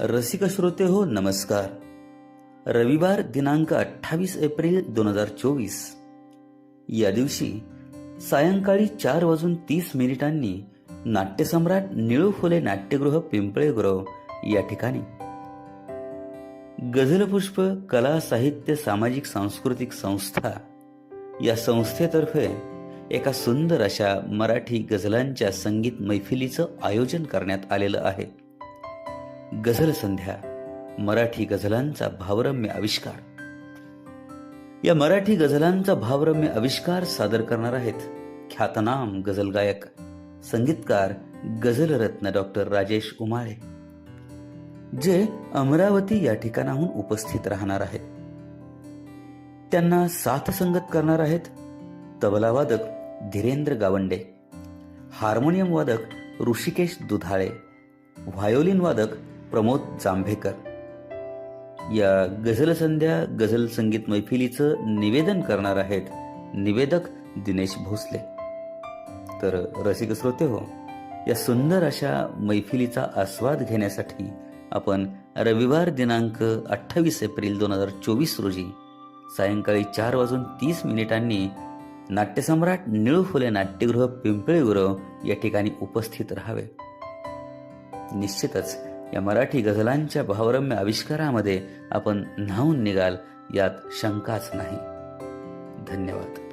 रसिक श्रोते हो नमस्कार. रविवार दिनांक अठ्ठावीस एप्रिल दोन हजार चोवीस. या दिवशी सायंकाळी चार वाजून तीस मिनिटांनी नाट्यसम्राट निळू फुले नाट्यगृह पिंपळेगृह या ठिकाणी. गझलपुष्प कला साहित्य सामाजिक सांस्कृतिक संस्था या संस्थेतर्फे एका सुंदर अशा मराठी गझलांच्या संगीत मैफिलीचं आयोजन करण्यात आलेलं आहे. गझल संध्या मराठी गझलांचा भावरम्य आविष्कार. या मराठी गझलांचा भावरम्य आविष्कार सादर करणार आहेत ख्यातनाम गझल गायक संगीतकार गझलरत्न डॉक्टर राजेश उमाळे जे अमरावती या ठिकाणाहून उपस्थित राहणार आहेत. त्यांना साथ संगत करणार आहेत तबला वादक धीरेंद्र गावंडे हार्मोनियम वादक ऋषिकेश दुधाळे व्हायोलिन वादक प्रमोद जांभेकर. या गझल संध्या गझल संगीत मैफिलीचं निवेदन करणार आहेत निवेदक दिनेश भोसले. तर रसिक श्रोते हो या सुंदर अशा मैफिलीचा आस्वाद घेण्यासाठी आपण रविवार दिनांक अठ्ठावीस एप्रिल दोन हजार चोवीस रोजी सायंकाळी चार वाजून तीस मिनिटांनी नाट्यसम्राट निळू फुले नाट्यगृह पिंपळेगुरव या ठिकाणी उपस्थित राहावे. निश्चितच या मराठी गझलांच्या भावरम्य आविष्कारामध्ये आपण न्हावून निघाल यात शंकाच नाही. धन्यवाद.